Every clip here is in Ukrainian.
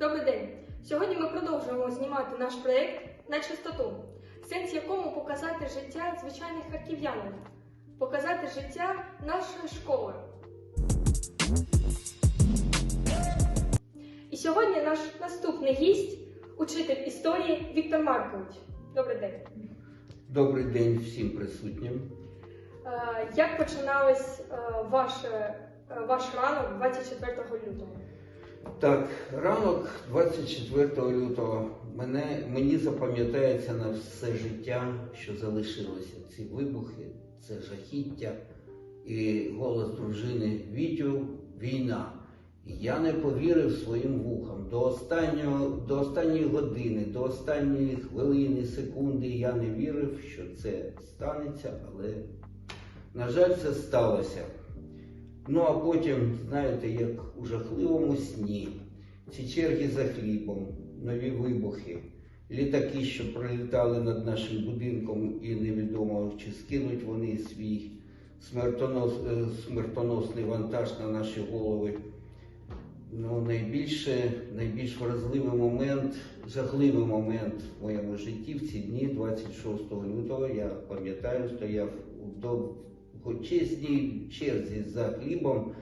Добрий день! Сьогодні ми продовжуємо знімати наш проєкт на чистоту, сенс якому показати життя звичайних харків'янин, показати життя нашої школи. І сьогодні наш наступний гість, учитель історії Віктор Маркович. Добрий день. Добрий день всім присутнім. Е, Як починалось е, ваше, е, ваш ранок 24 лютого? Так, ранок 24 лютого мене, мені запам'ятається на все життя, що залишилося. Ці вибухи, це жахіття і голос дружини Вітю війна. Я не повірив своїм вухам. До останнього, до останньої години, до останньої хвилини, секунди я не вірив, що це станеться, але, на жаль, це сталося. Ну а потім, знаєте, як у жахливому сні, ці черги за хлібом, нові вибухи, літаки, що пролітали над нашим будинком, і невідомо, чи скинуть вони свій смертонос, е, смертоносний вантаж на наші голови. Ну, найбільше, найбільш вразливий момент, жахливий момент в моєму житті в ці дні, 26 лютого, я пам'ятаю, стояв у довгочезній черзі за хлібом,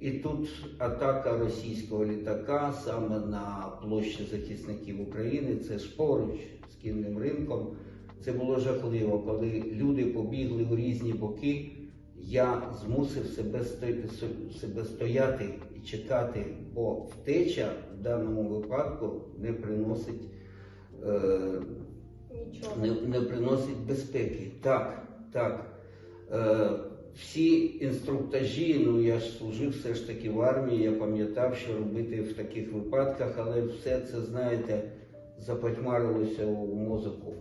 і тут атака російського літака саме на площі захисників України, це ж поруч з кінним ринком. Це було жахливо, коли люди побігли у різні боки. Я змусив себе стояти, себе стояти і чекати, бо втеча в даному випадку не приносить, е, не, не приносить безпеки. Так, так. Е, всі інструктажі, ну я ж служив все ж таки в армії, я пам'ятав, що робити в таких випадках, але все це, знаєте, запотьмарилося у мозоку.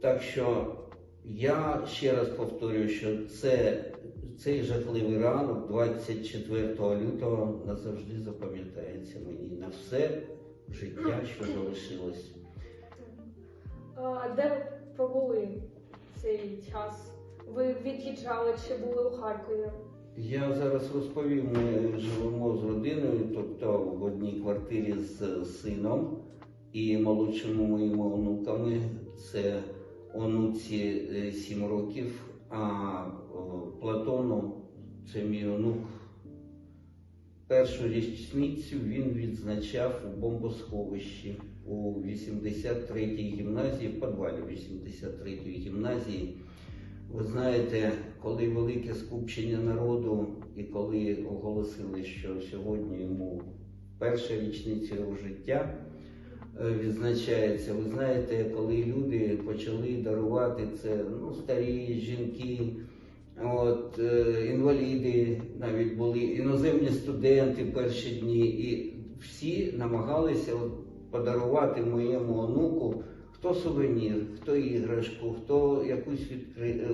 Так що я ще раз повторюю, що це, цей жахливий ранок, 24 лютого, назавжди запам'ятається мені на все життя, що залишилось. А де ви пробули цей час? Ви від'їжджали чи були у Харкові? Я зараз розповім, ми живемо з родиною, тобто в одній квартирі з сином і молодшими моїми онуками. Це онуці 7 років, а Платону це мій онук. Першу річницю він відзначав у бомбосховищі у 83-й гімназії, в підвалі 83-ї гімназії. Ви знаєте, коли велике скупчення народу і коли оголосили, що сьогодні йому перша річниця його життя е, відзначається, ви знаєте, коли люди почали дарувати це ну, старі жінки, от, е, інваліди навіть були, іноземні студенти перші дні, і всі намагалися от, подарувати моєму онуку хто сувенір, хто іграшку, хто якусь відкри... е,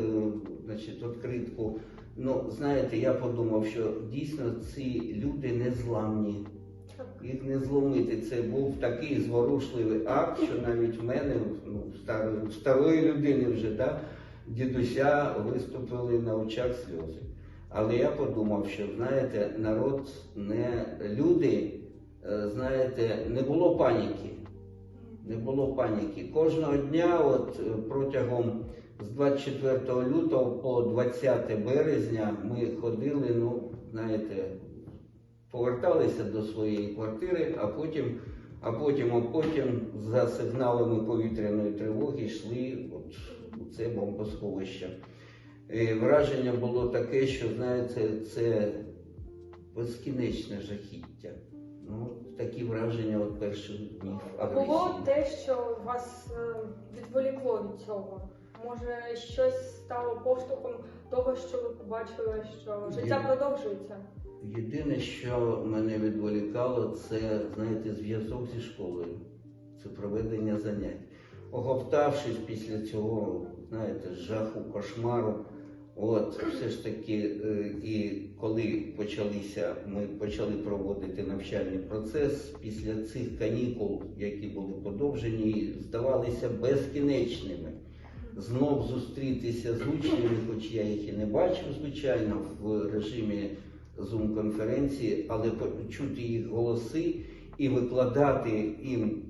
значить, відкритку. Ну, знаєте, я подумав, що дійсно ці люди незламні. Їх не зломити. Це був такий зворушливий акт, що навіть в мене, ну, старої, старої людини вже, да, дідуся виступили на очах сльози. Але я подумав, що знаєте, народ не люди, е, знаєте, не було паніки. Не було паніки. Кожного дня, от е, протягом з 24 лютого по 20 березня ми ходили, ну, знаєте, поверталися до своєї квартири, а потім, а потім, а потім за сигналами повітряної тривоги йшли от у це бомбосховище. І враження було таке, що знаєте, це безкінечне жахіття. Ну, такі враження от перших днів агресії. було те, що вас е, відволікло від цього? Може, щось стало поштовхом того, що ви побачили, що життя Ні. продовжується? Єдине, що мене відволікало, це, знаєте, зв'язок зі школою. Це проведення занять. Оговтавшись після цього, знаєте, жаху, кошмару, от все ж таки, е, і коли почалися, ми почали проводити навчальний процес, після цих канікул, які були подовжені, здавалися безкінечними. Знов зустрітися з учнями, хоч я їх і не бачив, звичайно, в режимі Zoom-конференції, але почути їх голоси і викладати їм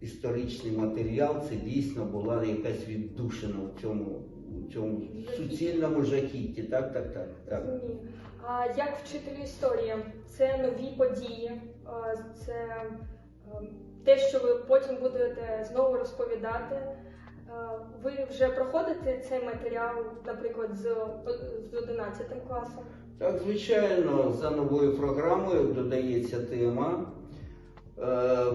історичний матеріал, це дійсно була якась віддушина в цьому, цьому суцільному жахітті. Так, так, так. так. Розумію. А як вчитель історії? Це нові події, це ем, те, що ви потім будете знову розповідати. Ви вже проходите цей матеріал, наприклад, з, з 11 класом. Так, звичайно, за новою програмою додається тема. Е,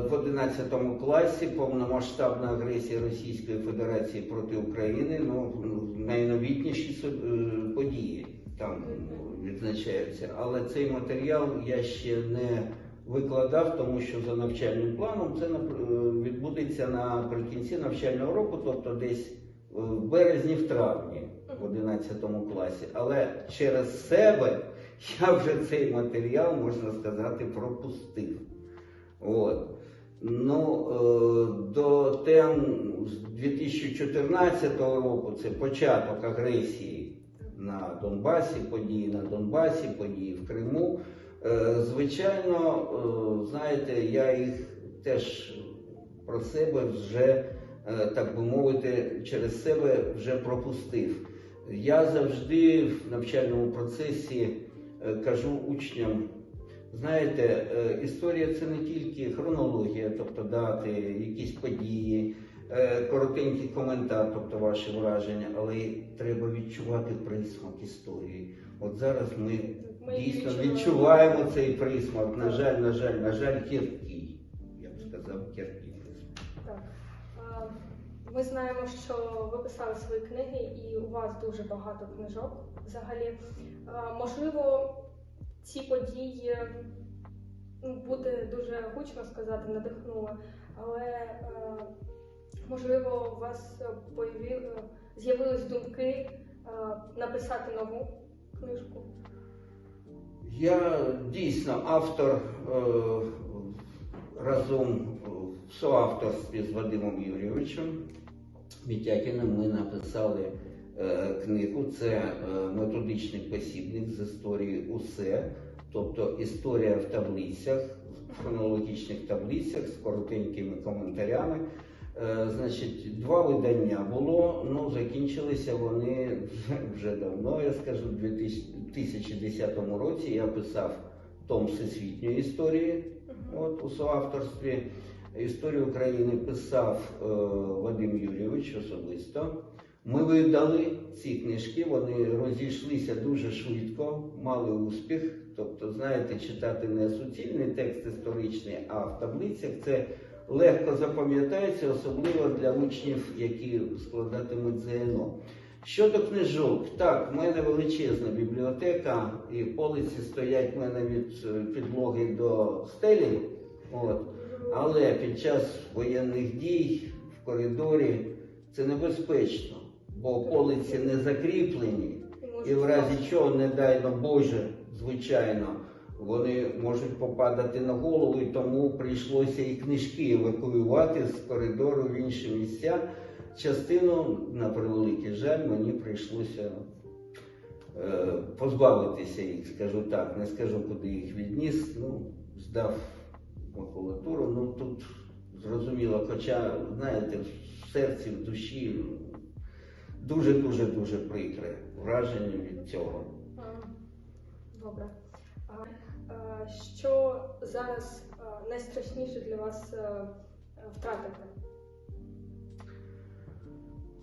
В 11 класі повномасштабна агресія Російської Федерації проти України. Ну, найновітніші е, події там відзначаються. Але цей матеріал я ще не викладав, тому що за навчальним планом це е, відбудеться наприкінці навчального року, тобто десь в березні, в травні в 11 класі. Але через себе я вже цей матеріал, можна сказати, пропустив. От. Ну, е, до тем з 2014 року це початок агресії на Донбасі, події на Донбасі, події в Криму. Е, Звичайно, е, знаєте, я їх теж про себе вже, так би мовити, через себе вже пропустив. Я завжди в навчальному процесі кажу учням, знаєте, е, історія це не тільки хронологія, тобто дати, якісь події, е, коротенький коментар, тобто ваші враження, але й треба відчувати присмак історії. От зараз ми, Ми дійсно відчуваємо. відчуваємо цей присмак. На жаль, на жаль, на жаль, гіркий. Я б сказав, гіркий присмак. Так. Ми знаємо, що ви писали свої книги, і у вас дуже багато книжок взагалі. Можливо, ці події ну, буде дуже гучно сказати, надихнули, але е, можливо, у вас е, з'явились думки е, написати нову книжку. Я дійсно автор разом в соавторстві з Вадимом Юрійовичем Мітякіним ми написали книгу. Це е, методичний посібник з історії усе, тобто історія в таблицях, в хронологічних таблицях з коротенькими коментарями. Е, Значить, два видання було, ну закінчилися вони вже давно, я скажу, в 2010 році я писав том всесвітньої історії, от у соавторстві. Історію України писав е, Вадим Юрійович особисто. Ми видали ці книжки, вони розійшлися дуже швидко, мали успіх. Тобто, знаєте, читати не суцільний текст історичний, а в таблицях це легко запам'ятається, особливо для учнів, які складатимуть ЗНО. Щодо книжок, так, в мене величезна бібліотека, і полиці стоять в мене від підлоги до стелі. От. Але під час воєнних дій в коридорі це небезпечно, бо полиці не закріплені, і в разі чого, не дай нам Боже, звичайно, вони можуть попадати на голову, і тому прийшлося і книжки евакуювати з коридору в інші місця. Частину, на превеликий жаль, мені прийшлося е, позбавитися їх, скажу так, не скажу, куди їх відніс. Ну, здав макулатуру. Ну тут зрозуміло, хоча, знаєте, в серці, в душі дуже-дуже дуже прикре враження від цього. Добре. Що зараз найстрашніше для вас втратити?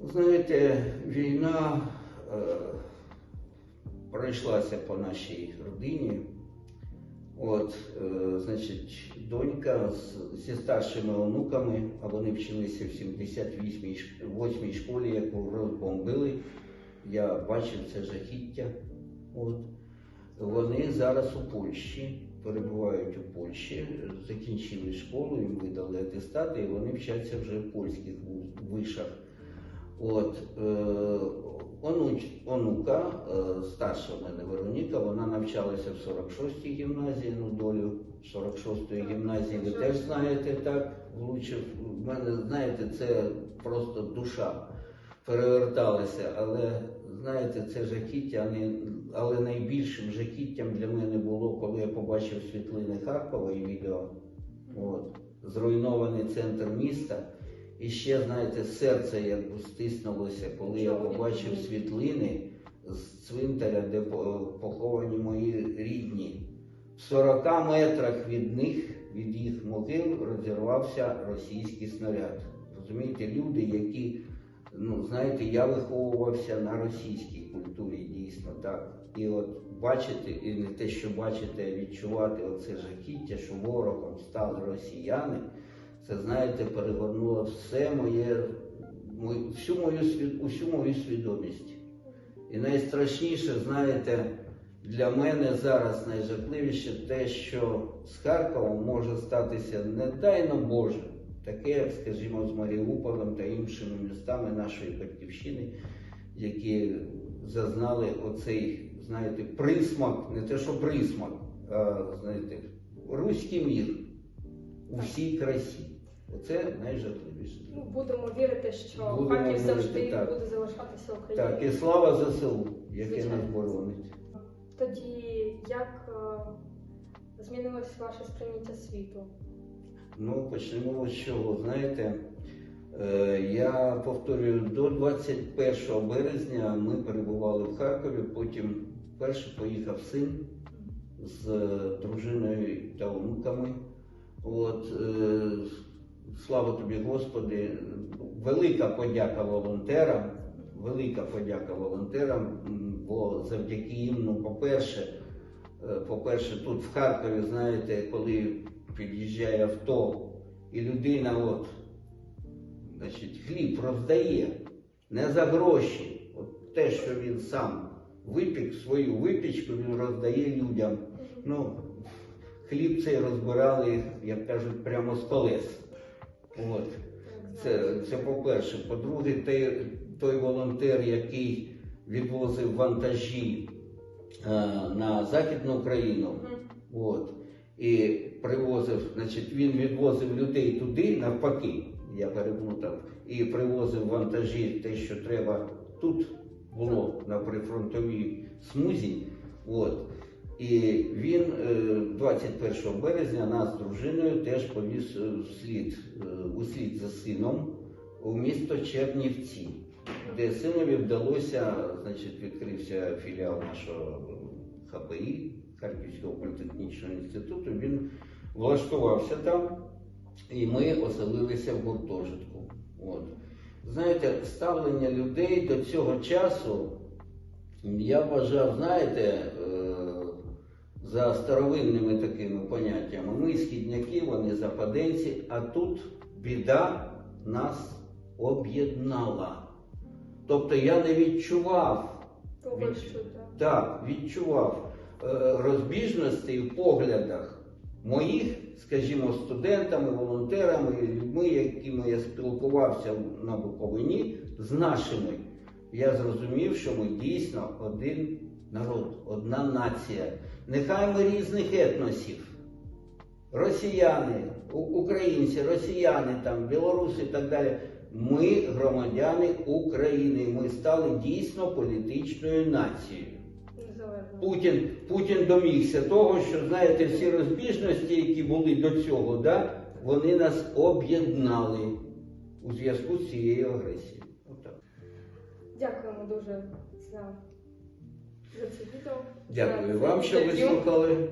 Знаєте, війна е, пройшлася по нашій родині. От, е, значить, донька зі старшими онуками, а вони вчилися в 78-й ш- школі, яку розбомбили. Я бачив це жахіття. От. Вони зараз у Польщі, перебувають у Польщі, закінчили школу, їм видали атестати, і вони вчаться вже в польських вишах. От, е, онука, е, старша в мене Вероніка, вона навчалася в 46-й гімназії, ну долю 46-ї гімназії, ви теж знаєте, так, влучив. В мене, знаєте, це просто душа переверталася, але знаєте, це жахіття, але найбільшим жахіттям для мене було, коли я побачив світлини Харкова і відео От. Зруйнований центр міста. І ще, знаєте, серце якби стиснулося, коли я побачив світлини з цвинтаря, де поховані мої рідні. В 40 метрах від них, від їх могил, розірвався російський снаряд. Розумієте, люди, які, ну знаєте, я виховувався на російській культурі, дійсно так. І от бачити, і не те, що бачити, а відчувати оце жахіття, що ворогом стали росіяни, це знаєте, перегорнуло все моє, всю мою усю мою свідомість. І найстрашніше, знаєте, для мене зараз найжахливіше те, що з Харковом може статися, не дай Боже, таке, як, скажімо, з Маріуполем та іншими містами нашої батьківщини, які зазнали оцей, знаєте, присмак, не те, що присмак, а знаєте, руський мір у всій красі. Оце найжахливіше. Ну, будемо вірити, що Будемо Харків завжди так. буде залишатися Україною. Так, і слава ЗСУ, яке нас боронить. Тоді як е, змінилось ваше сприйняття світу? Ну, почнемо з чого. Знаєте, е, я повторюю, до 21 березня ми перебували в Харкові, потім перший поїхав син з дружиною та онуками. От, е, слава тобі, Господи, велика подяка волонтерам, велика подяка волонтерам, бо завдяки їм, ну, по-перше, Е, По-перше, тут в Харкові, знаєте, коли під'їжджає авто і людина от, значить, хліб роздає не за гроші. От те, що він сам випік, свою випічку, він роздає людям. Ну, хліб цей розбирали, як кажуть, прямо з колес. От. Це, це по-перше. По-друге, той, той волонтер, який відвозив вантажі е, на Західну Україну, от, і привозив, значить, він відвозив людей туди, навпаки, я переплутав, і привозив вантажі, те, що треба тут було на прифронтовій смузі. От. І він е, 21 березня нас з дружиною теж повіз е, вслід, е, услід за сином у місто Чернівці, де синові вдалося, значить, відкрився філіал нашого ХПІ, Харківського політехнічного інституту. Він влаштувався там, і ми оселилися в гуртожитку. От. Знаєте, ставлення людей до цього часу, я вважав, знаєте, е, за старовинними такими поняттями. Ми східняки, вони западенці, а тут біда нас об'єднала. Тобто я не відчував Від- так, відчував е, розбіжностей в поглядах моїх, скажімо, студентами, волонтерами, людьми, якими я спілкувався на Буковині, з нашими. Я зрозумів, що ми дійсно один народ, одна нація. Нехай ми різних етносів. Росіяни, українці, росіяни, там, білоруси і так далі. Ми громадяни України. Ми стали дійсно політичною нацією. Путін, Путін домігся того, що знаєте, всі розбіжності, які були до цього, да, вони нас об'єднали у зв'язку з цією агресією. Дякуємо дуже за, за це відео. Дякую вам, що ви вислухали.